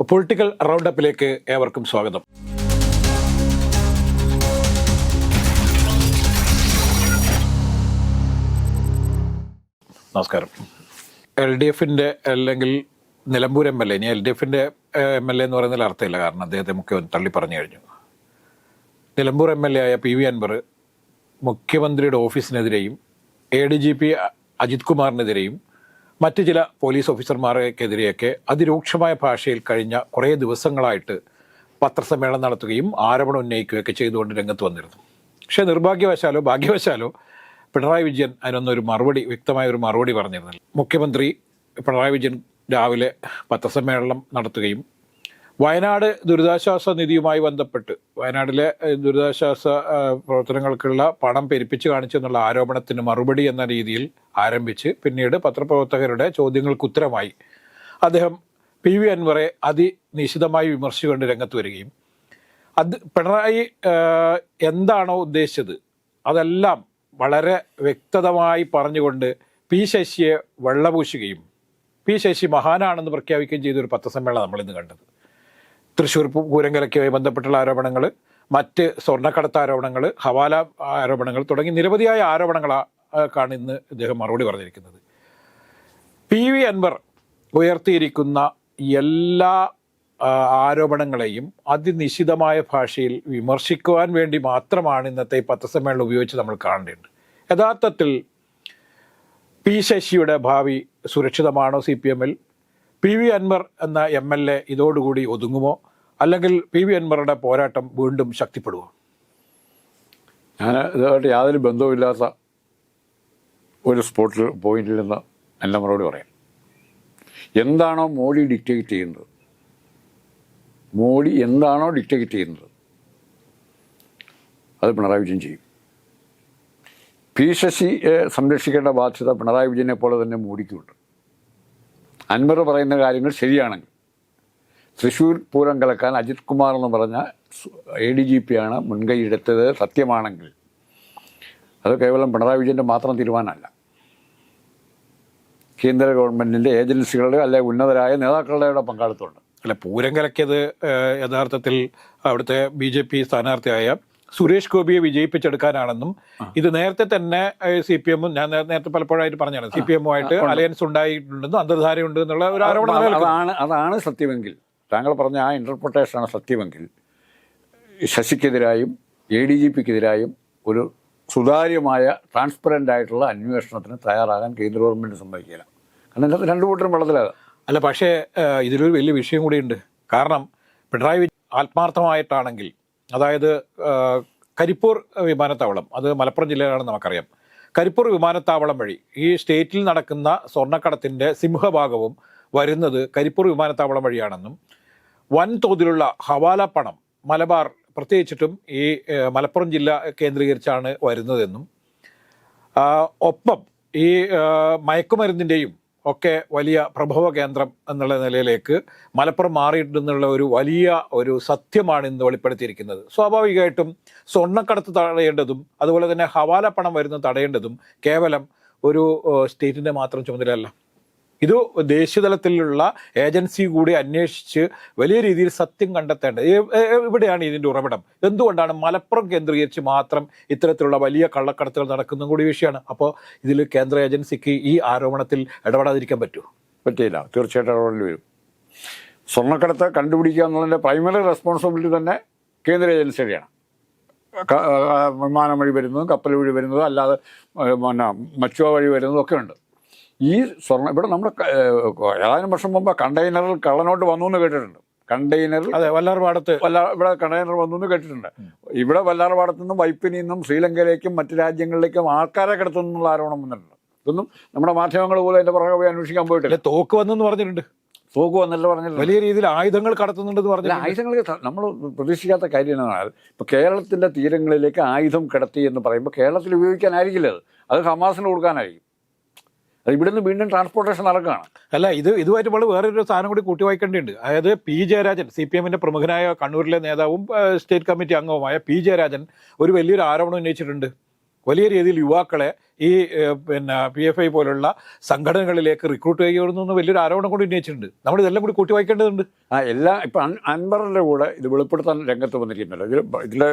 Political റൗണ്ടപ്പിലേക്ക് ഏവർക്കും സ്വാഗതം. നമസ്കാരം. എൽ ഡി എഫിന്റെ അല്ലെങ്കിൽ നിലമ്പൂർ എം എൽ എ ഇനി എൽ ഡി എഫിന്റെ എം എൽ എ എന്ന് പറയുന്നതിൽ അർത്ഥമില്ല കാരണം അദ്ദേഹത്തെ മുഖ്യമന്ത്രി തള്ളി പറഞ്ഞു കഴിഞ്ഞു. നിലമ്പൂർ എം എൽ എ ആയ പി വി അൻവർ മുഖ്യമന്ത്രിയുടെ ഓഫീസിനെതിരെയും A D G P Ajith കുമാറിനെതിരെയും മറ്റ് ചില പോലീസ് ഓഫീസർമാർക്കെതിരെയൊക്കെ അതിരൂക്ഷമായ ഭാഷയിൽ കഴിഞ്ഞ കുറേ ദിവസങ്ങളായിട്ട് പത്രസമ്മേളനം നടത്തുകയും ആരോപണം ഉന്നയിക്കുകയൊക്കെ ചെയ്തുകൊണ്ട് രംഗത്ത് വന്നിരുന്നു. പക്ഷേ നിർഭാഗ്യവശാലോ ഭാഗ്യവശാലോ പിണറായി വിജയൻ അതിനൊന്നൊരു മറുപടി വ്യക്തമായ ഒരു മറുപടി പറഞ്ഞിരുന്നില്ല. മുഖ്യമന്ത്രി പിണറായി വിജയൻ രാവിലെ പത്രസമ്മേളനം നടത്തുകയും വയനാട് ദുരിതാശ്വാസ നിധിയുമായി ബന്ധപ്പെട്ട് വയനാട്ടിലെ ദുരിതാശ്വാസ പ്രവർത്തനങ്ങൾക്കുള്ള പണം പെരുപ്പിച്ച് കാണിച്ചെന്നുള്ള ആരോപണത്തിന് മറുപടി എന്ന രീതിയിൽ ആരംഭിച്ച് പിന്നീട് പത്രപ്രവർത്തകരുടെ ചോദ്യങ്ങൾക്ക് ഉത്തരമായി അദ്ദേഹം പി വി അൻവറെ അതിനിശിതമായി വിമർശിച്ചുകൊണ്ട് രംഗത്ത് വരികയും അത് പിണറായി എന്താണോ ഉദ്ദേശിച്ചത് അതെല്ലാം വളരെ വ്യക്തതമായി പറഞ്ഞുകൊണ്ട് പി ശശിയെ വെള്ളപൂശുകയും പി ശശി മഹാനാണെന്ന് പ്രഖ്യാപിക്കുകയും ചെയ്ത ഒരു പത്രസമ്മേളനം നമ്മൾ ഇന്ന് കണ്ടത്. തൃശ്ശൂർ പൂരങ്കലയ്ക്കുമായി ബന്ധപ്പെട്ടുള്ള ആരോപണങ്ങൾ മറ്റ് സ്വർണക്കടത്ത് ആരോപണങ്ങൾ ഹവാല ആരോപണങ്ങൾ തുടങ്ങി നിരവധിയായ ആരോപണങ്ങളാണ് ഇന്ന് ഇദ്ദേഹം മറുപടി പറഞ്ഞിരിക്കുന്നത്. പി. വി. അൻവർ ഉയർത്തിയിരിക്കുന്ന എല്ലാ ആരോപണങ്ങളെയും അതിനിശിതമായ ഭാഷയിൽ വിമർശിക്കുവാൻ വേണ്ടി മാത്രമാണ് ഇന്നത്തെ പത്രസമ്മേളനം ഉപയോഗിച്ച് നമ്മൾ കാണേണ്ടത് യഥാർത്ഥത്തിൽ പി. ശശിയുടെ ഭാവി സുരക്ഷിതമാണോ സി. പി. എമ്മിൽ? പി വി അൻവർ എന്ന എം എൽ എ ഇതോടുകൂടി ഒതുങ്ങുമോ? അല്ലെങ്കിൽ പി വി അൻവറുടെ പോരാട്ടം വീണ്ടും ശക്തിപ്പെടുമോ ഞാൻ ഇതുമായിട്ട് യാതൊരു ബന്ധവുമില്ലാത്ത ഒരു സ്പോട്ടിൽ പോയിന്റിൽ നിന്ന് എന്റെ മറുപടി പറയാം. എന്താണോ മോഡി ഡിക്റ്റേറ്റ് ചെയ്യുന്നത്? മോഡി എന്താണോ ഡിക്റ്റേറ്റ് ചെയ്യുന്നത്? അത് പിണറായി വിജയൻ ചെയ്യും. പി ശശിയെ സംരക്ഷിക്കേണ്ട ബാധ്യത പിണറായി വിജയനെ പോലെ തന്നെ മോഡിക്കുണ്ട്. അൻവർ പറയുന്ന കാര്യങ്ങൾ ശരിയാണ് തൃശ്ശൂർ പൂരം കലക്കാൻ അജിത് കുമാർ എന്ന് പറഞ്ഞ എ ഡി ജി പി ആണ് മുൻകൈ എടുത്തത് സത്യമാണെങ്കിൽ. അത് കേവലം പിണറായി വിജയന്റെ മാത്രം തീരുമാനമല്ല. കേന്ദ്ര ഗവൺമെന്റിന്റെ ഏജൻസികളുടെ അല്ലെ ഉന്നതരായ നേതാക്കളുടെ പങ്കാളിത്തമുണ്ട്. അല്ല പൂരം കലക്കിയത് യഥാർത്ഥത്തിൽ അവിടുത്തെ ബി ജെ പി സ്ഥാനാർത്ഥിയായ സുരേഷ് ഗോപിയെ വിജയിപ്പിച്ചെടുക്കാനാണെന്നും ഇത് നേരത്തെ തന്നെ സി പി എമ്മും ഞാൻ നേരത്തെ പലപ്പോഴായിട്ട് പറഞ്ഞാണ്. സി പി എമ്മുമായിട്ട് അലയൻസ് ഉണ്ടായിട്ടുണ്ടെന്നും അന്തർധാരയുണ്ട് എന്നുള്ള ഒരു ആരോപണം അതാണ് അതാണ് സത്യമെങ്കിൽ താങ്കൾ പറഞ്ഞ ആ ഇന്റർപ്രിട്ടേഷനാണ് സത്യമെങ്കിൽ ശശിക്കെതിരായും എ ഡി ജി പിക്കെതിരായും ഒരു സുതാര്യമായ ട്രാൻസ്പെറന്റ് ആയിട്ടുള്ള അന്വേഷണത്തിന് തയ്യാറാകാൻ കേന്ദ്ര ഗവൺമെന്റ് സമ്മതിക്കില്ല. കാരണം ഇതിനകത്ത് രണ്ടു കൂട്ടരും വെള്ളത്തിലാകാം അല്ല പക്ഷേ ഇതിലൊരു വലിയ വിഷയം കൂടിയുണ്ട്. കാരണം പിണറായി ആത്മാർത്ഥമായിട്ടാണെങ്കിൽ അതായത് കരിപ്പൂർ വിമാനത്താവളം അത് മലപ്പുറം ജില്ലയിലാണെന്ന് നമുക്കറിയാം. കരിപ്പൂർ വിമാനത്താവളം വഴി ഈ സ്റ്റേറ്റിൽ നടക്കുന്ന സ്വർണക്കടത്തിന്റെ സിംഹഭാഗവും വരുന്നത് കരിപ്പൂർ വിമാനത്താവളം വഴിയാണെന്നും വൻതോതിലുള്ള ഹവാല പണം മലബാർ പ്രത്യേകിച്ചിട്ടും ഈ മലപ്പുറം ജില്ല കേന്ദ്രീകരിച്ചാണ് വരുന്നതെന്നും ഒപ്പം ഈ മയക്കുമരുന്നിന്റെയും ഒക്കെ വലിയ പ്രഭവ കേന്ദ്രം എന്നുള്ള നിലയിലേക്ക് മലപ്പുറം മാറിയിട്ടുണ്ടെന്നുള്ള ഒരു വലിയ ഒരു സത്യമാണ് ഇന്ന് വെളിപ്പെടുത്തിയിരിക്കുന്നത്. സ്വാഭാവികമായിട്ടും സ്വർണക്കടത്ത് തടയേണ്ടതും അതുപോലെ തന്നെ ഹവാല പണം വരുന്നത് തടയേണ്ടതും കേവലം ഒരു സ്റ്റേറ്റിന്റെ മാത്രം ചുമതലയല്ല. ഇത് ദേശീയതലത്തിലുള്ള ഏജൻസി കൂടി അന്വേഷിച്ച് വലിയ രീതിയിൽ സത്യം കണ്ടെത്തേണ്ടത്. ഇവിടെയാണ് ഇതിന്റെ ഉറവിടം? എന്തുകൊണ്ടാണ് മലപ്പുറം കേന്ദ്രീകരിച്ച് മാത്രം ഇത്തരത്തിലുള്ള വലിയ കള്ളക്കടത്തുകൾ നടക്കുന്ന കൂടി വിഷയമാണ്. അപ്പോൾ ഇതിൽ കേന്ദ്ര ഏജൻസിക്ക് ഈ ആരോപണത്തിൽ ഇടപെടാതിരിക്കാൻ പറ്റുമോ പറ്റിയില്ല. തീർച്ചയായിട്ടും ഇടപെടേണ്ടി വരും. സ്വർണക്കടത്ത് കണ്ടുപിടിക്കുക എന്നുള്ളതിന്റെ പ്രൈമറി റെസ്പോൺസിബിലിറ്റി തന്നെ കേന്ദ്ര ഏജൻസിയുടെയാണ്. വിമാനം വഴി വരുന്നതും കപ്പൽ വഴി വരുന്നതും അല്ലാതെ പിന്നെ മച്ചുവ വഴി വരുന്നതും ഒക്കെ ഉണ്ട്. ഈ സ്വർണ ഇവിടെ നമ്മുടെ ഏതാനും വർഷം മുമ്പ് കണ്ടെയ്നറിൽ കള്ളനോട്ട് വന്നു എന്ന് കേട്ടിട്ടുണ്ട്. കണ്ടെയ്നറിൽ അതെ വല്ലാർപാടത്ത്. വല്ലാ ഇവിടെ കണ്ടെയ്നർ വന്നു എന്ന് കേട്ടിട്ടുണ്ട്. ഇവിടെ വല്ലാർപാടത്തു നിന്നും വൈപ്പിനിൽ നിന്നും ശ്രീലങ്കയിലേക്കും മറ്റ് രാജ്യങ്ങളിലേക്കും ആൾക്കാരെ കിടത്തുന്നുള്ള ആരോപണം വന്നിട്ടുണ്ട്. ഇതൊന്നും നമ്മുടെ മാധ്യമങ്ങൾ പോലും അതിന്റെ പുറകെ പോയി അന്വേഷിക്കാൻ പോയിട്ടില്ല. തോക്ക് വന്നെന്ന് പറഞ്ഞിട്ടുണ്ട്. തോക്ക് വന്നല്ലോ പറഞ്ഞില്ല വലിയ രീതിയിൽ ആയുധങ്ങൾ കടത്തുന്നുണ്ടെന്ന് പറഞ്ഞു ആയുധങ്ങൾ നമ്മൾ പ്രതീക്ഷിക്കാത്ത കാര്യം എന്നാൽ ഇപ്പോൾ കേരളത്തിന്റെ തീരങ്ങളിലേക്ക് ആയുധം കിടത്തി എന്ന് പറയുമ്പോൾ കേരളത്തിൽ ഉപയോഗിക്കാനായിരിക്കില്ല അത്. അത് ഹമാസിന് കൊടുക്കാനായിരിക്കും. അത് നിന്ന് വീണ്ടും ട്രാൻസ്പോർട്ടേഷൻ നടക്കുകയാണ്. അല്ല ഇത് ഇതുമായിട്ട് നമ്മൾ വേറൊരു സാധനം കൂടി കൂട്ടി വായിക്കേണ്ടതുണ്ട് അതായത് പി ജയരാജൻ സി പി എമ്മിന്റെ പ്രമുഖനായ കണ്ണൂരിലെ നേതാവും സ്റ്റേറ്റ് കമ്മിറ്റി അംഗവുമായ പി ജയരാജൻ ഒരു വലിയൊരു ആരോപണം ഉന്നയിച്ചിട്ടുണ്ട്. വലിയ രീതിയിൽ യുവാക്കളെ ഈ പിന്നെ പി എഫ് ഐ പോലുള്ള സംഘടനകളിലേക്ക് റിക്രൂട്ട് ചെയ്യുന്നു വലിയൊരു ആരോപണം കൂടി ഉന്നയിച്ചിട്ടുണ്ട്. നമ്മൾ ഇതെല്ലാം കൂടി കൂട്ടി വായിക്കേണ്ടതുണ്ട് ആ എല്ലാ ഇപ്പം അൻ കൂടെ ഇത് വെളിപ്പെടുത്താൻ രംഗത്ത് വന്നിരിക്കുന്നുണ്ട് ഇതിൽ ഇതിലെ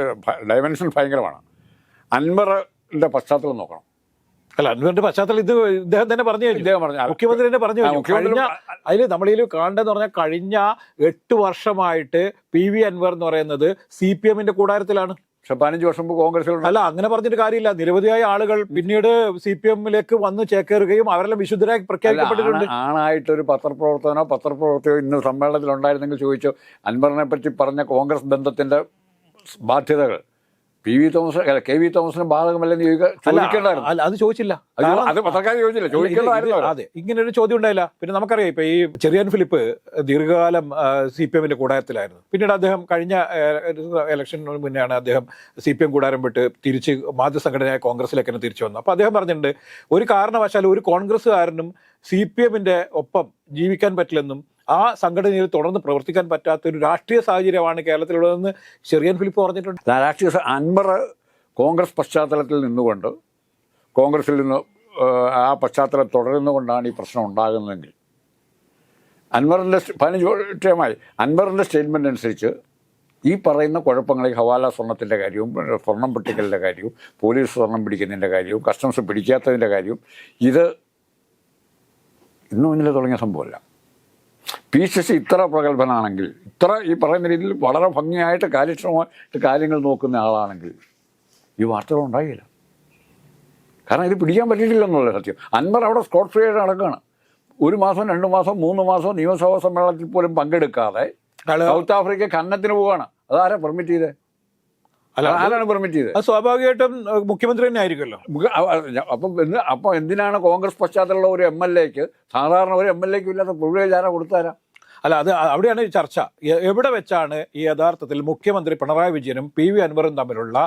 ഡയമെൻഷൻ ഭയങ്കരമാണ്. അൻബറിന്റെ പശ്ചാത്തലം നോക്കണം. അല്ല അൻവറിന്റെ പശ്ചാത്തലം ഇത് ഇദ്ദേഹം തന്നെ പറഞ്ഞു കഴിഞ്ഞു. ഇദ്ദേഹം പറഞ്ഞു. മുഖ്യമന്ത്രി തന്നെ പറഞ്ഞു കഴിഞ്ഞു. അതിൽ നമ്മളിൽ കാണേണ്ടതെന്ന് പറഞ്ഞാൽ കഴിഞ്ഞ എട്ട് വർഷമായിട്ട് പി വി അൻവർ എന്ന് പറയുന്നത് സി പി എമ്മിന്റെ കൂടാരത്തിലാണ്. പക്ഷെ പതിനഞ്ച് വർഷം മുമ്പ് കോൺഗ്രസിലുണ്ട് അല്ല അങ്ങനെ പറഞ്ഞിട്ട് കാര്യമില്ല. നിരവധിയായ ആളുകൾ പിന്നീട് സി പി എമ്മിലേക്ക് വന്ന് ചേക്കേറുകയും അവരെല്ലാം വിശുദ്ധരായി പ്രഖ്യാപിക്കപ്പെട്ടിട്ടുണ്ട്. ആണ്- ആണായിട്ടൊരു പത്രപ്രവർത്തനോ പത്രപ്രവർത്തകയോ ഇന്ന് സമ്മേളനത്തിൽ ഉണ്ടായിരുന്നെങ്കിൽ ചോദിച്ചു അൻവറിനെ പറ്റി പറഞ്ഞ കോൺഗ്രസ് ബന്ധത്തിന്റെ ബാധ്യതകൾ. പി വി തോമസ് അല്ല കെ വി തോമസിന് ബാധകമല്ലെന്ന് ചോദിക്കേണ്ടായിരുന്നു. അല്ല, അത് ചോദിച്ചില്ല. അത് പത്രക്കാർ ചോദിച്ചില്ല. ഇത് ചോദിക്കേണ്ടതായിരുന്നു അതെ ഇങ്ങനെ ഒരു ചോദ്യം ഉണ്ടായില്ല. പിന്നെ നമുക്കറിയാം ഇപ്പൊ ഈ ചെറിയൻ ഫിലിപ്പ് ദീർഘകാലം സി പി എമ്മിന്റെ കൂടാരത്തിലായിരുന്നു. പിന്നീട് അദ്ദേഹം കഴിഞ്ഞ ഇലക്ഷന് മുന്നെയാണ് അദ്ദേഹം സി പി എം കൂടാരം വിട്ട് തിരിച്ച് മാതൃസംഘടനയായ കോൺഗ്രസിലേക്ക് തന്നെ തിരിച്ചു വന്നു. അപ്പൊ അദ്ദേഹം പറഞ്ഞിട്ടുണ്ട് ഒരു കാരണവശാലും ഒരു കോൺഗ്രസ്സുകാരനും സി പി എമ്മിന്റെ ഒപ്പം ജീവിക്കാൻ പറ്റില്ലെന്നും ആ സംഘടനയിൽ തുടർന്ന് പ്രവർത്തിക്കാൻ പറ്റാത്ത ഒരു രാഷ്ട്രീയ സാഹചര്യമാണ് കേരളത്തിലുള്ളതെന്ന് ചെറിയൻ ഫിലിപ്പ് പറഞ്ഞിട്ടുണ്ട്. രാഷ്ട്രീയ അൻവർ കോൺഗ്രസ് പശ്ചാത്തലത്തിൽ നിന്നുകൊണ്ട് കോൺഗ്രസിൽ നിന്ന് ആ പശ്ചാത്തലം തുടരുന്നുകൊണ്ടാണ് ഈ പ്രശ്നം ഉണ്ടാകുന്നതെങ്കിൽ. അൻവറിന്റെ പതിനഞ്ച് വർഷമായി അൻവറിന്റെ സ്റ്റേറ്റ്മെന്റ് അനുസരിച്ച് ഈ പറയുന്ന കുഴപ്പങ്ങൾ ഈ ഹവാല സ്വർണത്തിന്റെ കാര്യവും സ്വർണം പൊട്ടിക്കലിന്റെ കാര്യവും പോലീസ് സ്വർണം പിടിക്കുന്നതിന്റെ കാര്യവും കസ്റ്റംസ് പിടിക്കാത്തതിന്റെ കാര്യവും ഇത് ഇന്നും ഇന്നലെ തുടങ്ങിയ സംഭവമല്ല. പി സി സി ഇത്ര പ്രഗത്ഭനാണെങ്കിൽ ഇത്ര ഈ പറയുന്ന രീതിയിൽ വളരെ ഭംഗിയായിട്ട് കാര്യക്ഷമമായിട്ട് കാര്യങ്ങൾ നോക്കുന്ന ആളാണെങ്കിൽ ഈ വാർത്തകൾ ഉണ്ടായില്ല. കാരണം ഇത് പിടിക്കാൻ പറ്റിയിട്ടില്ലെന്നുള്ള സത്യം. അൻവർ അവിടെ സ്കോട്ട് ഫ്രീ ആയിട്ട് നടക്കുകയാണ് ഒരു മാസം രണ്ട് മാസം മൂന്ന് മാസം നിയമസഭാ സമ്മേളനത്തിൽ പോലും പങ്കെടുക്കാതെ സൗത്ത് ആഫ്രിക്ക ഖനനത്തിന് പോവുകയാണ് അതാരാ പെർമിറ്റ് ചെയ്തേ? ആരാണ് പെർമിറ്റ് ചെയ്തത് സ്വാഭാവികമായിട്ടും മുഖ്യമന്ത്രി തന്നെ ആയിരിക്കുമല്ലോ. അപ്പം അപ്പം എന്തിനാണ് കോൺഗ്രസ് പശ്ചാത്തലമുള്ള ഒരു എം എൽ എക്ക് സാധാരണ ഒരു എം എൽ എക്കും ഇല്ലാത്ത പ്രിവിലേജ് ആരാ കൊടുത്താരാ അല്ല അത് അവിടെയാണ് ഈ ചർച്ച. എവിടെ വെച്ചാണ് ഈ യഥാർത്ഥത്തിൽ മുഖ്യമന്ത്രി പിണറായി വിജയനും പി വി അൻവറും തമ്മിലുള്ള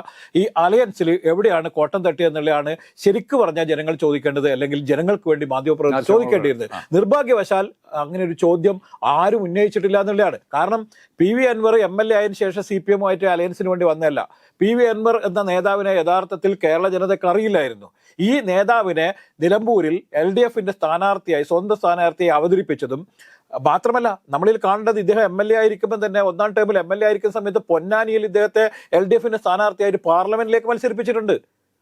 ഈ അലയൻസിൽ എവിടെയാണ് കോട്ടം തട്ടിയെന്നുള്ളതാണ് ശരിക്കു പറഞ്ഞാൽ ജനങ്ങൾ ചോദിക്കേണ്ടത് അല്ലെങ്കിൽ ജനങ്ങൾക്ക് വേണ്ടി മാധ്യമപ്രവർത്തകർ ചോദിക്കേണ്ടിയിരുന്നത്. നിർഭാഗ്യവശാൽ അങ്ങനെ ഒരു ചോദ്യം ആരും ഉന്നയിച്ചിട്ടില്ല എന്നുള്ളതാണ്. കാരണം P V Anvar M L A ആയതിനു ശേഷം സി പി എമ്മുമായിട്ട് അലയൻസിന് വേണ്ടി വന്നതല്ല. പി വി അൻവർ എന്ന നേതാവിനെ യഥാർത്ഥത്തിൽ കേരള ജനതയ്ക്ക് അറിയില്ലായിരുന്നു. ഈ നേതാവിനെ നിലമ്പൂരിൽ എൽ ഡി എഫിന്റെ സ്ഥാനാർത്ഥിയായി സ്വന്തം സ്ഥാനാർത്ഥിയായി അവതരിപ്പിച്ചതും മാത്രമല്ല നമ്മളിൽ കാണേണ്ടത് ഇദ്ദേഹം എം എൽ എ ആയിരിക്കുമ്പോൾ തന്നെ ഒന്നാം ടേമിൽ എം എൽ എ ആയിരിക്കുന്ന സമയത്ത് പൊന്നാനിയിൽ ഇദ്ദേഹത്തെ എൽ ഡി എഫിന്റെ സ്ഥാനാർത്ഥിയായിട്ട് പാർലമെന്റിലേക്ക് മത്സരിപ്പിച്ചിട്ടുണ്ട്.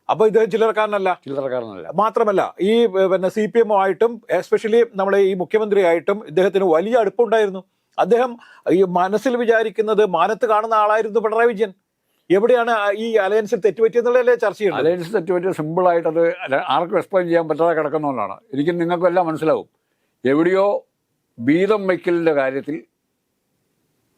അപ്പൊ ഇദ്ദേഹം ചില്ലറക്കാരനല്ല. ചില്ലറക്കാരനല്ല. മാത്രമല്ല ഈ പിന്നെ സി പി എമ്മുമായിട്ടും എസ്പെഷ്യലി നമ്മളെ ഈ മുഖ്യമന്ത്രിയായിട്ടും ഇദ്ദേഹത്തിന് വലിയ അടുപ്പുണ്ടായിരുന്നു. അദ്ദേഹം ഈ മനസ്സിൽ വിചാരിക്കുന്നത് മാനത്ത് കാണുന്ന ആളായിരുന്നു പിണറായി വിജയൻ. എവിടെയാണ് ഈ അലയൻസിൽ തെറ്റുപറ്റിയെന്നുള്ളതല്ലേ ചർച്ച ചെയ്യുന്നത് അലയൻസ് തെറ്റുപറ്റി സിമ്പിളായിട്ട് അത് ആർക്കും എക്സ്പ്ലെയിൻ ചെയ്യാൻ പറ്റാതെ കിടക്കുന്നതുകൊണ്ടാണ് എനിക്കും നിങ്ങൾക്കും എല്ലാം മനസ്സിലാവും. എവിടെയോ വീതം വയ്ക്കലിന്റെ കാര്യത്തിൽ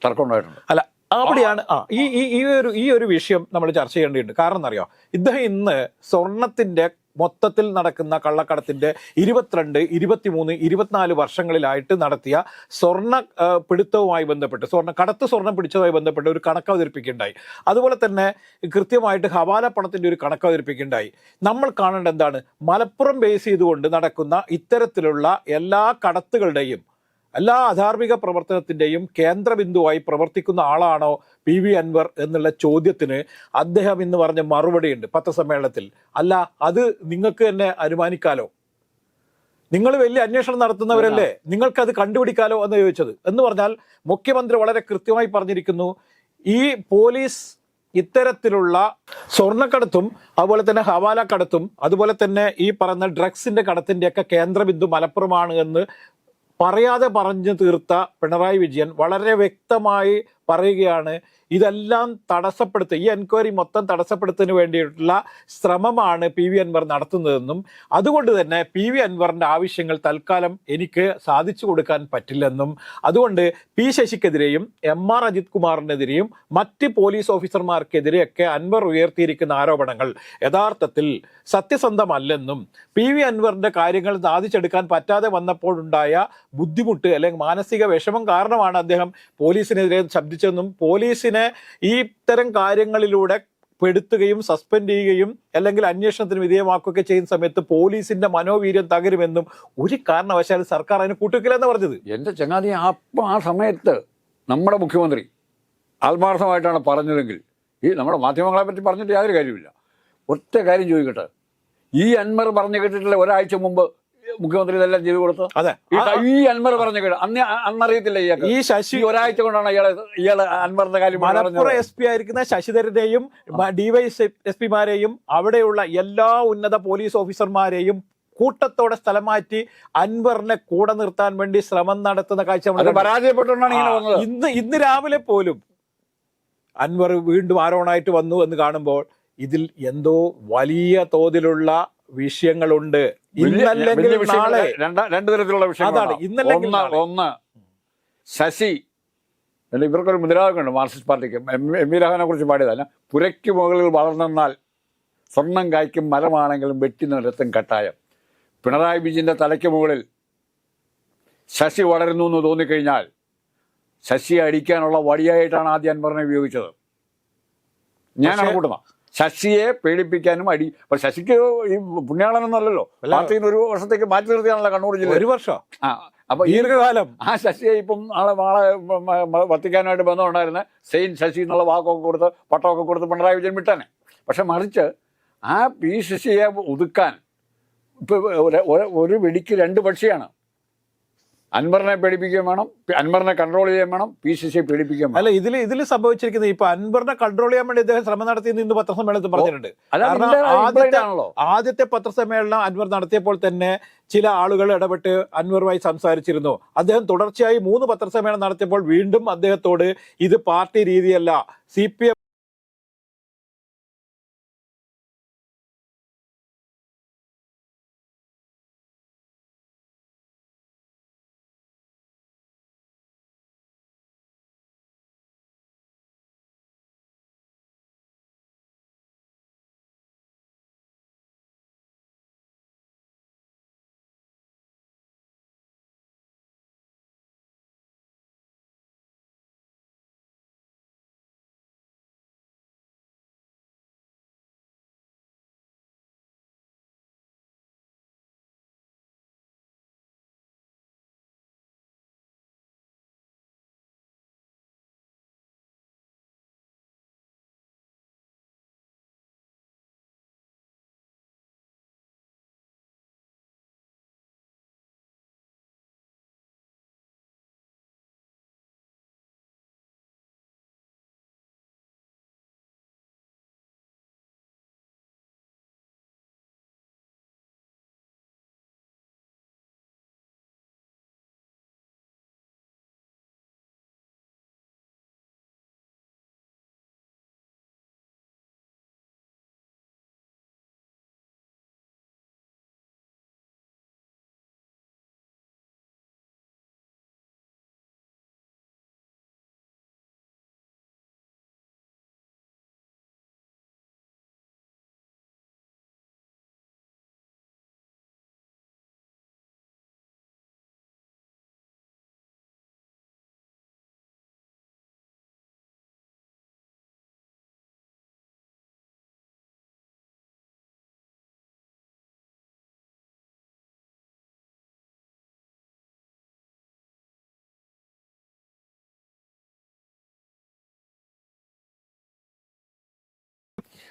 തർക്കമുണ്ടായിട്ടുണ്ട്. അല്ല അവിടെയാണ് ആ. ഈ ഈ ഒരു ഈ ഒരു വിഷയം നമ്മൾ ചർച്ച ചെയ്യേണ്ടിയിട്ടുണ്ട് കാരണം എന്നറിയോ ഇദ്ദേഹം ഇന്ന് സ്വർണത്തിന്റെ മൊത്തത്തിൽ നടക്കുന്ന കള്ളക്കടത്തിന്റെ ഇരുപത്തിരണ്ട് ഇരുപത്തിമൂന്ന് ഇരുപത്തിനാല് വർഷങ്ങളിലായിട്ട് നടത്തിയ സ്വർണ പിടുത്തവുമായി ബന്ധപ്പെട്ട് സ്വർണ കടത്ത് സ്വർണം പിടിച്ചതുമായി ബന്ധപ്പെട്ട് ഒരു കണക്ക് അവതരിപ്പിക്കുകയുണ്ടായി. അതുപോലെ തന്നെ കൃത്യമായിട്ട് ഹവാല പണത്തിന്റെ ഒരു കണക്ക് അവതരിപ്പിക്കുകയുണ്ടായി. നമ്മൾ കാണേണ്ട എന്താണ്? മലപ്പുറം ബേസ് ചെയ്തുകൊണ്ട് നടക്കുന്ന ഇത്തരത്തിലുള്ള എല്ലാ കടത്തുകളുടെയും എല്ലാ അധാർമിക പ്രവർത്തനത്തിന്റെയും കേന്ദ്രബിന്ദുവായി പ്രവർത്തിക്കുന്ന ആളാണോ പി വി അൻവർ എന്നുള്ള ചോദ്യത്തിന് അദ്ദേഹം ഇന്ന് പറഞ്ഞ മറുപടിയുണ്ട് പത്രസമ്മേളനത്തിൽ. അല്ല അത് നിങ്ങൾക്ക് തന്നെ അനുമാനിക്കാലോ? നിങ്ങൾ വലിയ അന്വേഷണം നടത്തുന്നവരല്ലേ? നിങ്ങൾക്ക് അത് കണ്ടുപിടിക്കാലോ എന്ന് ചോദിച്ചത്. എന്ന് പറഞ്ഞാൽ മുഖ്യമന്ത്രി വളരെ കൃത്യമായി പറഞ്ഞിരിക്കുന്നു ഈ പോലീസ് ഇത്തരത്തിലുള്ള സ്വർണക്കടത്തും അതുപോലെ തന്നെ ഹവാല കടത്തും അതുപോലെ തന്നെ ഈ പറഞ്ഞ ഡ്രഗ്സിന്റെ കടത്തിന്റെയൊക്കെ കേന്ദ്രബിന്ദു മലപ്പുറമാണ് എന്ന് പറയാതെ പറഞ്ഞു തീർത്ത പിണറായി വിജയൻ വളരെ വ്യക്തമായി പറയുകയാണ് ഇതെല്ലാം തടസ്സപ്പെടുത്തുക ഈ എൻക്വയറി മൊത്തം തടസ്സപ്പെടുത്തുന്നതിന് വേണ്ടിയിട്ടുള്ള ശ്രമമാണ് പി വി അൻവർ നടത്തുന്നതെന്നും അതുകൊണ്ട് തന്നെ പി വി അൻവറിന്റെ ആവശ്യങ്ങൾ തൽക്കാലം എനിക്ക് സാധിച്ചു കൊടുക്കാൻ പറ്റില്ലെന്നും അതുകൊണ്ട് പി ശശിക്കെതിരെയും എം ആർ അജിത് കുമാറിനെതിരെയും മറ്റ് പോലീസ് ഓഫീസർമാർക്കെതിരെയൊക്കെ അൻവർ ഉയർത്തിയിരിക്കുന്ന ആരോപണങ്ങൾ യഥാർത്ഥത്തിൽ സത്യസന്ധമല്ലെന്നും പി വി അൻവറിന്റെ കാര്യങ്ങൾ സാധിച്ചെടുക്കാൻ പറ്റാതെ വന്നപ്പോഴുണ്ടായ ബുദ്ധിമുട്ട് അല്ലെങ്കിൽ മാനസിക വിഷമം കാരണമാണ് അദ്ദേഹം പോലീസിനെതിരെ ശബ്ദിച്ചതെന്നും പോലീസിനെ ഈ ഇത്തരം കാര്യങ്ങളിലൂടെ പെടുത്തുകയും സസ്പെൻഡ് ചെയ്യുകയും അല്ലെങ്കിൽ അന്വേഷണത്തിന് വിധേയമാക്കുകയൊക്കെ ചെയ്യുന്ന സമയത്ത് പോലീസിന്റെ മനോവീര്യം തകരുമെന്നും ഒരു കാരണവശാലും സർക്കാർ അതിന് കൂട്ടുവെക്കില്ലെന്ന് പറഞ്ഞത്. എന്റെ ചങ്ങാതി അപ്പം ആ സമയത്ത് നമ്മുടെ മുഖ്യമന്ത്രി ആത്മാർത്ഥമായിട്ടാണ് പറഞ്ഞതെങ്കിൽ ഈ നമ്മുടെ മാധ്യമങ്ങളെ പറ്റി പറഞ്ഞിട്ട് യാതൊരു കാര്യമില്ല ഒറ്റ കാര്യം ചോദിക്കട്ടെ. ഈ അന്മർ പറഞ്ഞു കേട്ടിട്ടുള്ള ഒരാഴ്ച മുമ്പ് മുഖ്യമന്ത്രി ഇതെല്ലാം ചെയ്തു കൊടുത്തു. അതെ. ഈ അൻവർ പറഞ്ഞു കേട്ടു. അന്ന് അന്നറിയത്തില്ല ഇയാൾ ഈ ശശി ഒരാഴ്ച കൊണ്ടാണ് ഇയാളെ ഇയാൾ അൻവറിന്റെ കാര്യം മലപ്പുറം എസ് പി ആയിരിക്കുന്ന ശശിധരനെയും വൈ എസ് പിമാരെയും അവിടെയുള്ള എല്ലാ ഉന്നത പോലീസ് ഓഫീസർമാരെയും കൂട്ടത്തോടെ സ്ഥലം മാറ്റി അൻവറിനെ കൂടെ നിർത്താൻ വേണ്ടി ശ്രമം നടത്തുന്ന കാഴ്ച. പരാജയപ്പെട്ടുകൊണ്ടാണ് ഇന്ന് ഇന്ന് രാവിലെ പോലും അൻവർ വീണ്ടും ആരോണായിട്ട് വന്നു എന്ന് കാണുമ്പോൾ ഇതിൽ എന്തോ വലിയ തോതിലുള്ള വിഷയങ്ങളുണ്ട്. ഇന്നല്ലെങ്കിൽ നാളെ. രണ്ടു തരത്തിലുള്ള വിഷയങ്ങളാണ്. ഇന്നല്ലെങ്കിൽ ഒന്ന് ശശി. ഇവർക്കൊരു മുദ്രാവാക്യമുണ്ട് മാർക്സിസ്റ്റ് പാർട്ടിക്ക്. എം വി രാഘവനെ കുറിച്ച് പാടിയതല്ല. പുരയ്ക്ക് മുകളിൽ വളർന്നെന്നാൽ സ്വർണം കായ്ക്കും മരമാണെങ്കിലും വെട്ടി നിരത്തും കട്ടായം. പിണറായി വിജയന്റെ തലയ്ക്ക് മുകളിൽ ശശി വളരുന്നു എന്ന് തോന്നിക്കഴിഞ്ഞാൽ ശശിയെ അടിക്കാനുള്ള വടിയായിട്ടാണ് ആദ്യം അൻവറിനെ ഉപയോഗിച്ചത്. ഞാൻ പക്ഷേ- കൂട്ടുന്ന ശശിയെ പേടിപ്പിക്കാനും അടി അപ്പൊ ശശിക്ക് ഈ പുണ്യാളനൊന്നല്ലല്ലോ. പാർട്ടിയിൽ ഒരു വർഷത്തേക്ക് മാറ്റി നിർത്തിയാണല്ലോ കണ്ണൂർ ജില്ല. ഒരു വർഷം. ആ അപ്പൊ ദീർഘകാലം. ആ ശശിയെ ഇപ്പം നാളെ നാളെ വത്തിക്കാനുമായിട്ട് ബന്ധമുണ്ടായിരുന്ന സെയിൻ ശശി എന്നുള്ള വാക്കൊക്കെ കൊടുത്ത് പട്ടമൊക്കെ കൊടുത്ത് പിണറായി വിജയൻ വിട്ടാനെ പക്ഷെ മറിച്ച് ആ പി ശശിയെ ഒതുക്കാൻ ഇപ്പൊ ഒരു വെടിക്ക് രണ്ട് പക്ഷിയാണ്. അൻവറിനെ പേടിപ്പിക്കുകയും വേണം അൻവറിനെ കൺട്രോൾ ചെയ്യാൻ വേണം പി സി പേടിപ്പിക്കുകയും വേണം. അല്ല ഇതിൽ ഇതിൽ സംഭവിച്ചിരിക്കുന്നത് ഇപ്പൊ അൻവറിനെ കൺട്രോൾ ചെയ്യാൻ വേണ്ടി അദ്ദേഹം ശ്രമം നടത്തിയെന്ന് ഇന്ന് പത്രസമ്മേളനത്തിൽ പറഞ്ഞിട്ടുണ്ട്. ആദ്യത്തെ പത്രസമ്മേളനം അൻവർ നടത്തിയപ്പോൾ തന്നെ ചില ആളുകൾ ഇടപെട്ട് അൻവറുമായി സംസാരിച്ചിരുന്നു. അദ്ദേഹം തുടർച്ചയായി മൂന്ന് പത്രസമ്മേളനം നടത്തിയപ്പോൾ വീണ്ടും അദ്ദേഹത്തോട് ഇത് പാർട്ടി രീതിയല്ല സി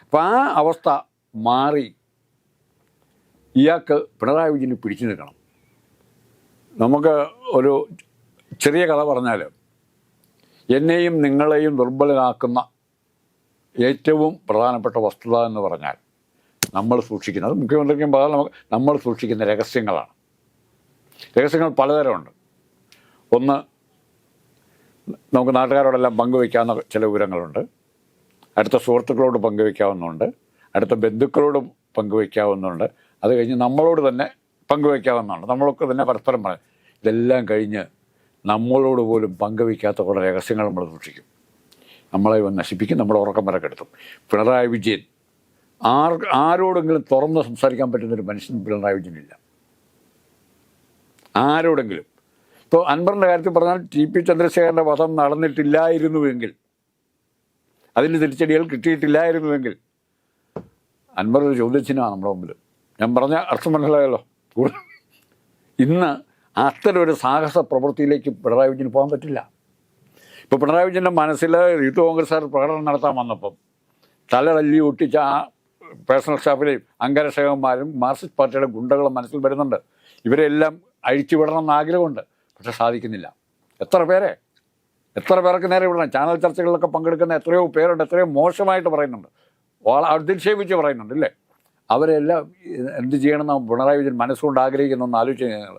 അപ്പം ആ അവസ്ഥ മാറി ഇയാൾക്ക് പിണറായി വിജയന് പിടിച്ചു നിൽക്കണം. നമുക്ക് ഒരു ചെറിയ കഥ പറഞ്ഞാൽ എന്നെയും നിങ്ങളെയും ദുർബലരാക്കുന്ന ഏറ്റവും പ്രധാനപ്പെട്ട വസ്തുത എന്ന് പറഞ്ഞാൽ നമ്മൾ സൂക്ഷിക്കുന്നത് മുഖ്യമന്ത്രിക്കും പറയാൻ നമുക്ക് നമ്മൾ സൂക്ഷിക്കുന്ന രഹസ്യങ്ങളാണ്. രഹസ്യങ്ങൾ പലതരമുണ്ട്. ഒന്ന് നമുക്ക് നാട്ടുകാരോടെല്ലാം പങ്കുവയ്ക്കാവുന്ന ചില വിവരങ്ങളുണ്ട്. അടുത്ത സുഹൃത്തുക്കളോട് പങ്കുവയ്ക്കാവുന്നുണ്ട് അടുത്ത ബന്ധുക്കളോട് പങ്കുവയ്ക്കാവുന്നുണ്ട് അത് കഴിഞ്ഞ് നമ്മളോട് തന്നെ പങ്കുവയ്ക്കാവുന്നതാണ് നമ്മളൊക്കെ തന്നെ പരസ്പരം പറയും ഇതെല്ലാം കഴിഞ്ഞ് നമ്മളോട് പോലും പങ്കുവയ്ക്കാത്ത കുറേ രഹസ്യങ്ങൾ നമ്മൾ സൂക്ഷിക്കും. നമ്മളെ ഇവൻ നശിപ്പിക്കും നമ്മുടെ ഉറക്കം വരെ കെടുത്തും. പിണറായി വിജയൻ. ആർ ആരോടെങ്കിലും തുറന്ന് സംസാരിക്കാൻ പറ്റുന്നൊരു മനുഷ്യൻ പിണറായി വിജയനില്ല ആരോടെങ്കിലും. ഇപ്പോൾ അൻവറിന്റെ കാര്യത്തിൽ പറഞ്ഞാൽ ടി പി ചന്ദ്രശേഖരന്റെ വധം നടന്നിട്ടില്ലായിരുന്നുവെങ്കിൽ അതിന് തിരിച്ചടികൾ കിട്ടിയിട്ടില്ലായിരുന്നുവെങ്കിൽ. അൻവർ ഒരു ചോദ്യചിഹ്നമാണ് നമ്മുടെ മുമ്പിൽ ഞാൻ പറഞ്ഞ അർത്ഥം മനസ്സിലായല്ലോ? ഇന്ന് അത്തരം ഒരു സാഹസ പ്രവൃത്തിയിലേക്ക് പിണറായി വിജയന് പോകാൻ പറ്റില്ല. ഇപ്പോൾ പിണറായി വിജയന്റെ മനസ്സിൽ യൂത്ത് കോൺഗ്രസ്സുകാർ പ്രകടനം നടത്താൻ വന്നപ്പം തലതല്ലി ഒട്ടിച്ച ആ പേഴ്സണൽ സ്റ്റാഫിലെയും അംഗരക്ഷകന്മാരും മാർക്സിസ്റ്റ് പാർട്ടിയുടെ ഗുണ്ടകളും മനസ്സിൽ വരുന്നുണ്ട്. ഇവരെല്ലാം അഴിച്ചുവിടണം എന്ന് ആഗ്രഹമുണ്ട്. പക്ഷെ സാധിക്കുന്നില്ല. എത്ര പേരെ? എത്ര പേർക്ക് നേരെ വിടണം? ചാനൽ ചർച്ചകളിലൊക്കെ പങ്കെടുക്കുന്ന എത്രയോ പേരുണ്ട് എത്രയോ മോശമായിട്ട് പറയുന്നുണ്ട്. വളരെ അധിക്ഷേപിച്ച് പറയുന്നുണ്ട് ഇല്ലേ? അവരെല്ലാം എന്ത് ചെയ്യണമെന്ന് പിണറായി വിജയൻ മനസ്സുകൊണ്ട് ആഗ്രഹിക്കുന്നതെന്ന് ആലോചിച്ച് ഞങ്ങൾ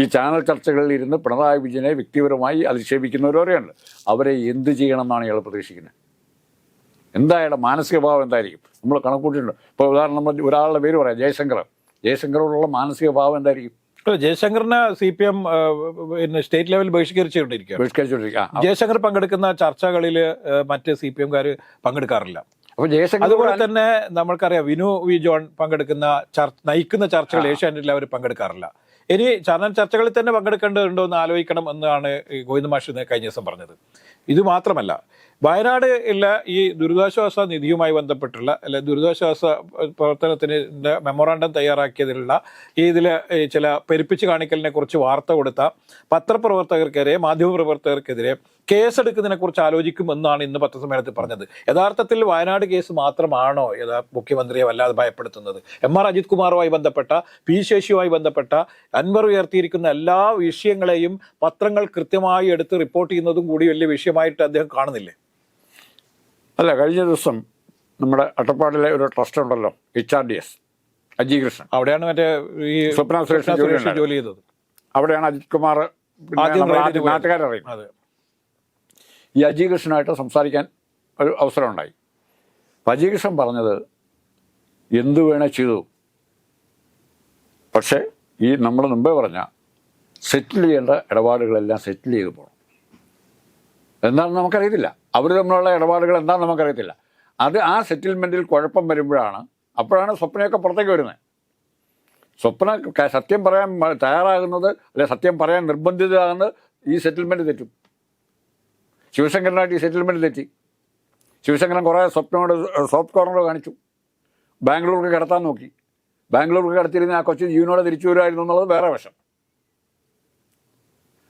ഈ ചാനൽ ചർച്ചകളിൽ ഇരുന്ന് പിണറായി വിജയനെ വ്യക്തിപരമായി അധിക്ഷേപിക്കുന്നവരോരെയുണ്ട് അവരെ എന്ത് ചെയ്യണമെന്നാണ് ഇയാൾ പ്രതീക്ഷിക്കുന്നത്? എന്തായാലും അയാളുടെ മാനസിക ഭാവം എന്തായിരിക്കും? നമ്മൾ കണക്കൂട്ടിയിട്ടുണ്ട് ഇപ്പോൾ ഉദാഹരണം ഒരാളുടെ പേര് പറയാം ജയശങ്കർ. ജയശങ്കറോടുള്ള മാനസിക ഭാവം എന്തായിരിക്കും? അല്ല, ജയശങ്കറിനെ സി പി എം പിന്നെ സ്റ്റേറ്റ് ലെവലിൽ ബഹിഷ്കരിച്ചുകൊണ്ടിരിക്കുകയാണ്. ബഹിഷ്കരിച്ചുകൊണ്ടിരിക്കുക. ജയശങ്കർ പങ്കെടുക്കുന്ന ചർച്ചകളിൽ മറ്റ് സി പി എംകാർ പങ്കെടുക്കാറില്ല. അപ്പോൾ ജയശങ്കർ അതുപോലെ തന്നെ നമ്മൾക്കറിയാം വിനു വി ജോൺ പങ്കെടുക്കുന്ന ചർച്ച നയിക്കുന്ന ചർച്ചകൾ ഏഷ്യാനെറ്റിൽ അവർ പങ്കെടുക്കാറില്ല. ഇനി ചാനൽ ചർച്ചകളിൽ തന്നെ പങ്കെടുക്കേണ്ടതുണ്ടോ എന്ന് ആലോചിക്കണം എന്നാണ് ഗോവിന്ദ മാഷ് കഴിഞ്ഞ ദിവസം പറഞ്ഞത്. ഇത് മാത്രമല്ല വയനാട് ഉള്ള ഈ ദുരിതാശ്വാസ നിധിയുമായി ബന്ധപ്പെട്ടുള്ള അല്ലെ ദുരിതാശ്വാസ പ്രവർത്തനത്തിന് മെമ്മോറാണ്ടം തയ്യാറാക്കിയതിലുള്ള ഈ ഇതിൽ ചില പെരുപ്പിച്ച് കാണിക്കലിനെ കുറിച്ച് വാർത്ത കൊടുത്ത പത്രപ്രവർത്തകർക്കെതിരെ മാധ്യമപ്രവർത്തകർക്കെതിരെ കേസെടുക്കുന്നതിനെ കുറിച്ച് ആലോചിക്കും എന്നാണ് ഇന്ന് പത്രസമ്മേളനത്തിൽ പറഞ്ഞത്. യഥാർത്ഥത്തിൽ വയനാട് കേസ് മാത്രമാണോ യഥാ മുഖ്യമന്ത്രിയെ വല്ലാതെ ഭയപ്പെടുത്തുന്നത്? എം ആർ അജിത് കുമാറുമായി ബന്ധപ്പെട്ട പി ശേഷിയുമായി ബന്ധപ്പെട്ട അൻവർ ഉയർത്തിയിരിക്കുന്ന എല്ലാ വിഷയങ്ങളെയും പത്രങ്ങൾ കൃത്യമായി എടുത്ത് റിപ്പോർട്ട് ചെയ്യുന്നതും കൂടി വലിയ വിഷയമായിട്ട് അദ്ദേഹം കാണുന്നില്ലേ? അല്ല കഴിഞ്ഞ ദിവസം നമ്മുടെ അട്ടപ്പാടിലെ ഒരു ട്രസ്റ്റ് ഉണ്ടല്ലോ H R D S Aji Krishnan. അവിടെയാണ് മറ്റേ ഈ സ്വപ്ന സുരേഷ് ജോലി ചെയ്തത്. അവിടെയാണ് അജിത് കുമാർ. നാട്ടുകാരറിയും ഈ അജി കൃഷ്ണനായിട്ട് സംസാരിക്കാൻ ഒരു അവസരം ഉണ്ടായി അപ്പം അജി കൃഷ്ണൻ പറഞ്ഞത് എന്തു വേണേ ചെയ്തു. പക്ഷേ ഈ നമ്മൾ മുമ്പേ പറഞ്ഞ സെറ്റിൽ ചെയ്യേണ്ട ഇടപാടുകളെല്ലാം സെറ്റിൽ ചെയ്ത് പോകണം എന്താണെന്ന് നമുക്കറിയത്തില്ല. അവർ തമ്മിലുള്ള ഇടപാടുകൾ എന്താണെന്ന് നമുക്കറിയത്തില്ല. അത് ആ സെറ്റിൽമെന്റിൽ കുഴപ്പം വരുമ്പോഴാണ് അപ്പോഴാണ് സ്വപ്നയൊക്കെ പുറത്തേക്ക് വരുന്നത്. സ്വപ്ന സത്യം പറയാൻ തയ്യാറാകുന്നത് അല്ലെ സത്യം പറയാൻ നിർബന്ധിതരാകുന്നത് ഈ സെറ്റിൽമെന്റ് തെറ്റും. ശിവശങ്കരനായിട്ട് ഈ സെറ്റിൽമെന്റിലെത്തി ശിവശങ്കരൻ കുറേ സ്വപ്നോട് സോഫ്റ്റ് കോർണർ കാണിച്ചു. ബാംഗ്ലൂർക്ക് കിടത്താൻ നോക്കി. ബാംഗ്ലൂർക്ക് കിടത്തിയിരുന്ന ആ കൊച്ചു ജീവനോടെ തിരിച്ചു വരുമായിരുന്നു എന്നുള്ളത് വേറെ വശം.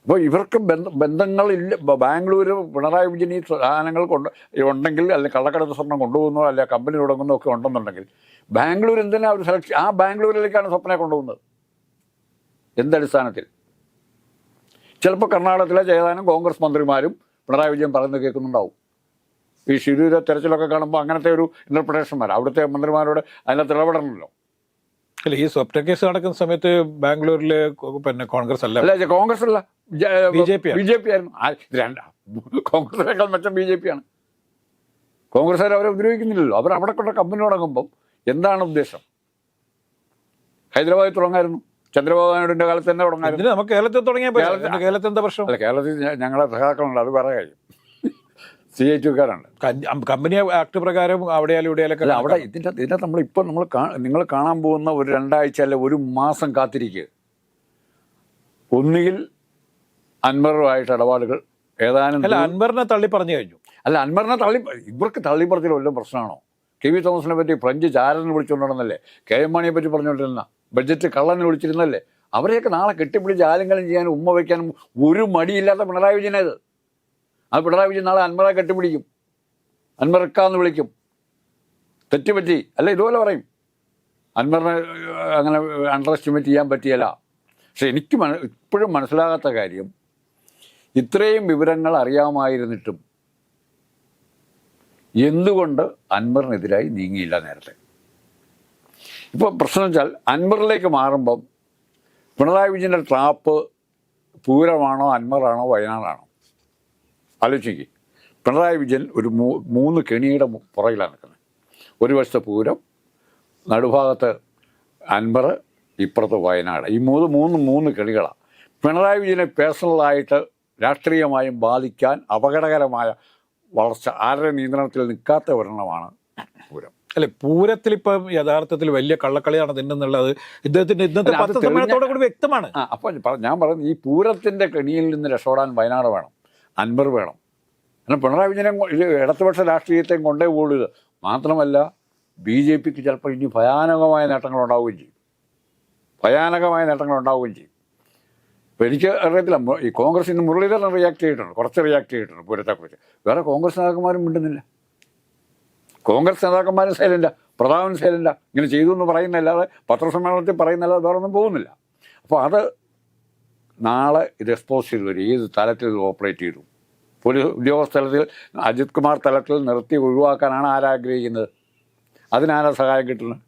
അപ്പോൾ ഇവർക്ക് ബന്ധ ബന്ധങ്ങളില്ല ബാംഗ്ലൂർ പിണറായി വിജയൻ ഈ സാധനങ്ങൾ കൊണ്ട് ഉണ്ടെങ്കിൽ അല്ലെങ്കിൽ കള്ളക്കടത്ത് സ്വർണം കൊണ്ടുപോകുന്നോ അല്ലെ കമ്പനി തുടങ്ങുന്നോ ഒക്കെ ഉണ്ടെന്നുണ്ടെങ്കിൽ ബാംഗ്ലൂർ എന്തിനാ ഒരു സെലക്ഷൻ ആ ബാംഗ്ലൂരിലേക്കാണ് സ്വപ്നയെ കൊണ്ടുപോകുന്നത്? എന്തടിസ്ഥാനത്തിൽ? ചിലപ്പോൾ കർണാടകത്തിലെ ഏതാനും കോൺഗ്രസ് മന്ത്രിമാരും പിണറായി വിജയൻ പറയുന്നത് കേൾക്കുന്നുണ്ടാവും. ഈ ശിരൂര തെരച്ചിലൊക്കെ കാണുമ്പോൾ അങ്ങനത്തെ ഒരു ഇന്റർപ്രിട്ടേഷൻ വരാം. അവിടുത്തെ മന്ത്രിമാരോട് അതിനകത്ത് ഇടപെടണമല്ലോ. അല്ല ഈ സ്വപ്ന കേസ് നടക്കുന്ന സമയത്ത് ബാംഗ്ലൂരിൽ പിന്നെ കോൺഗ്രസ് അല്ല? അല്ല കോൺഗ്രസ് അല്ല. B J P B J P ആയിരുന്നു. രണ്ട കോൺഗ്രസിനേക്കാൾ മെച്ചം ബി ജെ പി ആണ്. കോൺഗ്രസ്സുകാർ അവരെ ഉപദ്രവിക്കുന്നില്ലല്ലോ. അവർ അവിടെ കൊണ്ട കമ്പനി തുടങ്ങുമ്പം എന്താണ് ഉദ്ദേശം? ഹൈദരാബാദിൽ തുടങ്ങായിരുന്നു. ചന്ദ്രബാബു നായിഡുവിന്റെ കാലത്ത് തന്നെ തുടങ്ങാറുണ്ട് നമുക്ക് കേരളത്തിൽ തുടങ്ങിയ? കേരളത്തിൽ- എന്താ പ്രശ്നം? അല്ല കേരളത്തിൽ ഞങ്ങളെ സഹാക്കളുണ്ട്. അത് വേറെ കാര്യം. സി എച്ച് കാരാണ് കമ്പനി ആക്ട് പ്രകാരം അവിടെയാലും ഇവിടെയാലും അവിടെ ഇതിന്റെ ഇതിന്റെ നമ്മൾ ഇപ്പോൾ നമ്മൾ നിങ്ങൾ കാണാൻ പോകുന്ന ഒരു രണ്ടാഴ്ച അല്ല ഒരു മാസം കാത്തിരിക്കുക ഒന്നുകിൽ അൻവറുമായിട്ട് ഇടപാടുകൾ ഏതാനും അല്ല അൻവറിനെ തള്ളി പറഞ്ഞു കഴിഞ്ഞു. അല്ല അൻവറിനെ തള്ളി ഇവർക്ക് തള്ളി തള്ളിപ്പറത്തിൽ വല്ലതും പ്രശ്നമാണോ? കെ വി തോമസിനെ പറ്റി ഫ്രഞ്ച് ചാരനെ വിളിച്ചുകൊണ്ടിരുന്നല്ലേ കെ എം മാണിയെ പറ്റി പറഞ്ഞുകൊണ്ടിരുന്ന ബഡ്ജറ്റ് കള്ളനെ വിളിച്ചിരുന്നല്ലേ? അവരെയൊക്കെ നാളെ കെട്ടിപ്പിടിച്ച് ആരെങ്കിലും ചെയ്യാനും ഉമ്മ വയ്ക്കാനും ഒരു മടിയില്ലാത്ത പിണറായി വിജയനേത് ആ പിണറായി വിജയൻ നാളെ അൻമറ കെട്ടിപ്പിടിക്കും. അൻമറക്കാന്ന് വിളിക്കും. തെറ്റുപറ്റി അല്ല ഇതുപോലെ പറയും. അൻമറിനെ അങ്ങനെ അണ്ടർ എസ്റ്റിമേറ്റ് ചെയ്യാൻ പറ്റിയല്ല. പക്ഷെ എനിക്ക് മന ഇപ്പോഴും മനസ്സിലാകാത്ത കാര്യം ഇത്രയും വിവരങ്ങൾ അറിയാമായിരുന്നിട്ടും എന്തുകൊണ്ട് അൻവറിനെതിരായി നീങ്ങിയില്ല നേരത്തെ? ഇപ്പോൾ പ്രശ്നം വെച്ചാൽ അൻവറിലേക്ക് മാറുമ്പം പിണറായി വിജയന്റെ ട്രാപ്പ് പൂരമാണോ അൻവറാണോ വയനാടാണോ? ആലോചിക്കുക പിണറായി വിജയൻ ഒരു മൂന്ന് കെണിയുടെ പുറകിലാണ് നിൽക്കുന്നത്. ഒരു വശത്തെ പൂരം നടുഭാഗത്ത് അൻവർ ഇപ്പുറത്ത് വയനാട്. ഈ മൂന്ന് മൂന്ന് മൂന്ന് കെണികളാണ് പിണറായി വിജയനെ പേഴ്സണലായിട്ട് രാഷ്ട്രീയമായും ബാധിക്കാൻ അപകടകരമായ വളർച്ച ആരുടെ നിയന്ത്രണത്തിൽ നിൽക്കാത്ത ഒരെണ്ണമാണ് പൂരം. അല്ലെ പൂരത്തിൽ ഇപ്പം യഥാർത്ഥത്തിൽ വലിയ കള്ളക്കളിയാണ് തിന്നുന്നുള്ളത്. ഇദ്ദേഹത്തിന്റെ ഇന്നത്തെ പത്ത് സമ്മേളനത്തോടെ കൂടി വ്യക്തമാണ്. അപ്പൊ അപ്പോൾ ഞാൻ പറയുന്നത് ഈ പൂരത്തിന്റെ കെണിയിൽ നിന്ന് രക്ഷപ്പെടാൻ വയനാട് വേണം അൻപർ വേണം. കാരണം പിണറായി വിജയനെ ഇടതുപക്ഷ രാഷ്ട്രീയത്തെയും കൊണ്ടേ പോകുന്നത് മാത്രമല്ല ബി ജെ പിക്ക് ചിലപ്പോൾ ഇനി ഭയാനകമായ നേട്ടങ്ങൾ ഉണ്ടാവുകയും ചെയ്യും. ഭയാനകമായ നേട്ടങ്ങൾ ഉണ്ടാവുകയും ചെയ്യും. അപ്പോൾ എനിക്ക് അറിയത്തില്ല ഈ കോൺഗ്രസ് ഇന്ന് മുരളീധരൻ റിയാക്ട് ചെയ്തിട്ടുണ്ട് കുറച്ച് റിയാക്ട് ചെയ്തിട്ടുണ്ട് പൂരത്തെക്കുറിച്ച്. വേറെ കോൺഗ്രസ് നേതാക്കന്മാരും മിണ്ടുന്നില്ല. കോൺഗ്രസ് നേതാക്കന്മാരും സൈലന്റ് പ്രതാപൻ സൈലന്റാ ഇങ്ങനെ ചെയ്തു എന്ന് പറയുന്നല്ലാതെ പത്രസമ്മേളനത്തിൽ പറയുന്നല്ലാതെ വേറെ ഒന്നും പോകുന്നില്ല. അപ്പോൾ അത് നാളെ ഇത് എക്സ്പോസ് ചെയ്തു വരും. ഏത് തലത്തിൽ ഇത് ഓപ്പറേറ്റ് ചെയ്തു? പോലീസ് ഉദ്യോഗസ്ഥ തലത്തിൽ അജിത് കുമാർ തലത്തിൽ നിർത്തി ഒഴിവാക്കാനാണ് ആരാഗ്രഹിക്കുന്നത് അതിനാരാ സഹായം കിട്ടുന്നത്?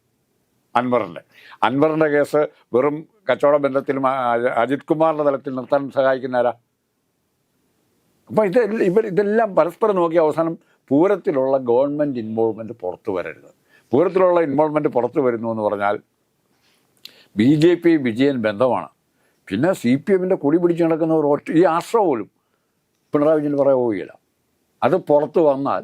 അൻവറിന്റെ അൻവറിന്റെ കേസ് വെറും കച്ചവട ബന്ധത്തിലും അജിത് കുമാറിന്റെ തലത്തിൽ നിർത്താൻ സഹായിക്കുന്ന ആരാ അപ്പം ഇത് ഇവർ ഇതെല്ലാം പരസ്പരം നോക്കി അവസാനം പൂരത്തിലുള്ള ഗവൺമെന്റ് ഇൻവോൾവ്മെന്റ് പുറത്തു വരരുത്. പൂരത്തിലുള്ള ഇൻവോൾവ്മെന്റ് പുറത്തു വരുന്നു എന്ന് പറഞ്ഞാൽ ബി ജെ പി വിജയൻ ബന്ധമാണ്. പിന്നെ സി പി എമ്മിന്റെ കൊടി പിടിച്ച് നടക്കുന്നവർ ഈ ആശ്ര പോലും പിണറായി വിജയൻ പറയാൻ പോവുകയില്ല. അത് പുറത്ത് വന്നാൽ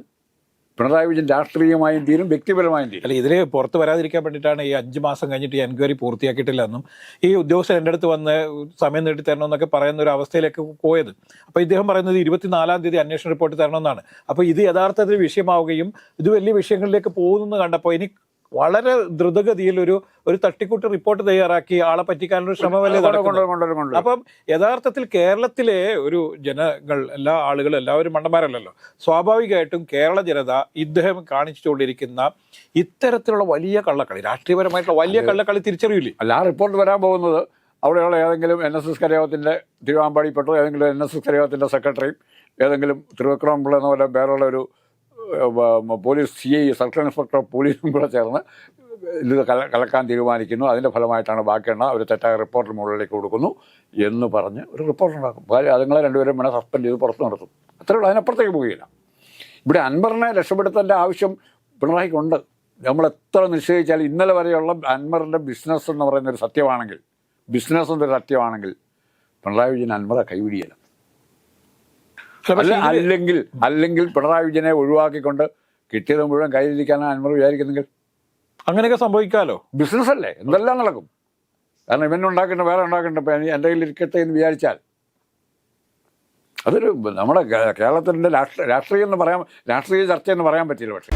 പിണറായി വിജയൻ രാഷ്ട്രീയമായും തീരും വ്യക്തിപരമായും തീരും. അല്ല ഇതിൽ പുറത്ത് വരാതിരിക്കാൻ വേണ്ടിയിട്ടാണ് ഈ അഞ്ച് മാസം കഴിഞ്ഞിട്ട് ഈ എൻക്വയറി പൂർത്തിയാക്കിയിട്ടില്ല എന്നും ഈ ഉദ്യോഗസ്ഥൻ എന്റെ അടുത്ത് വന്ന് സമയം നീട്ടി തരണം എന്നൊക്കെ പറയുന്ന ഒരു അവസ്ഥയിലേക്ക് പോയത്. അപ്പോൾ ഇദ്ദേഹം പറയുന്നത് ഇരുപത്തിനാലാം തീയതി അന്വേഷണ റിപ്പോർട്ട് തരണമെന്നാണ്. അപ്പോൾ ഇത് യഥാർത്ഥത്തിൽ വിഷയമാവുകയും ഇത് വലിയ വിഷയങ്ങളിലേക്ക് പോകുന്നു കണ്ടപ്പോൾ ഇനി വളരെ ദ്രുതഗതിയിൽ ഒരു ഒരു തട്ടിക്കൂട്ട് റിപ്പോർട്ട് തയ്യാറാക്കി ആളെ പറ്റിക്കാനൊരു ശ്രമമല്ലേ കൊണ്ടുവരും. അപ്പം യഥാർത്ഥത്തിൽ കേരളത്തിലെ ഒരു ജനങ്ങൾ എല്ലാ ആളുകളും എല്ലാവരും മണ്ടന്മാരല്ലല്ലോ. സ്വാഭാവികമായിട്ടും കേരള ജനത ഇദ്ദേഹം കാണിച്ചുകൊണ്ടിരിക്കുന്ന ഇത്തരത്തിലുള്ള വലിയ കള്ളക്കളി രാഷ്ട്രീയപരമായിട്ടുള്ള വലിയ കള്ളക്കളി തിരിച്ചറിയില്ലേ അല്ല ആ റിപ്പോർട്ട് വരാൻ പോകുന്നത് അവിടെയുള്ള ഏതെങ്കിലും എൻ എസ് എസ് കരയോഗത്തിന്റെ തിരുവാമ്പാടിപ്പെട്ട ഏതെങ്കിലും എൻ എസ് എസ് കരയോഗത്തിന്റെ സെക്രട്ടറിയും ഏതെങ്കിലും തിരുവക്രമ്പിള്ള എന്ന പോലെ വേറെയുള്ള ഒരു police C I circle inspector പോലീസും കൂടെ ചേർന്ന് ഇത് കല കലക്കാൻ തീരുമാനിക്കുന്നു. അതിന്റെ ഫലമായിട്ടാണ് ബാക്കിയെണ്ണ ഒരു തെറ്റായ റിപ്പോർട്ട് മുകളിലേക്ക് കൊടുക്കുന്നു എന്ന് പറഞ്ഞ് ഒരു റിപ്പോർട്ട് ഉണ്ടാക്കും. കാര്യം അതുങ്ങളെ രണ്ടുപേരും വേണേൽ സസ്പെൻഡ് ചെയ്ത് പുറത്ത് നടത്തും. അത്രേ ഉള്ളൂ. അതിനപ്പുറത്തേക്ക് പോവുകയില്ല. ഇവിടെ അൻവറിനെ രക്ഷപ്പെടുത്തേണ്ട ആവശ്യം പിണറായിക്കുണ്ട്. നമ്മൾ എത്ര നിശ്ചയിച്ചാൽ ഇന്നലെ വരെയുള്ള അൻവറിന്റെ ബിസിനസ് എന്ന് പറയുന്ന ഒരു സത്യമാണെങ്കിൽ ബിസിനസ് എന്നൊരു സത്യമാണെങ്കിൽ പിണറായി വിജയൻ അൻവറെ കൈവിടിയല്ല അല്ല, അല്ലെങ്കിൽ അല്ലെങ്കിൽ പിണറായി വിജയനെ ഒഴിവാക്കിക്കൊണ്ട് കിട്ടിയത് മുഴുവൻ കയ്യിലിരിക്കാനാണ് അൻവർ വിചാരിക്കുന്നെങ്കിൽ. അങ്ങനെയൊക്കെ സംഭവിക്കാമല്ലോ ബിസിനസ് അല്ലേ? എന്തെല്ലാം നടക്കും? കാരണം ഇവൻ ഉണ്ടാക്കേണ്ട വേറെ ഉണ്ടാക്കേണ്ട എന്റെ കയ്യിൽ ഇരിക്കട്ടെ എന്ന് വിചാരിച്ചാൽ. അതൊരു നമ്മുടെ കേരളത്തിന്റെ രാഷ്ട്രീയം എന്ന് പറയാൻ രാഷ്ട്രീയ ചർച്ച എന്ന് പറയാൻ പറ്റില്ല പക്ഷേ.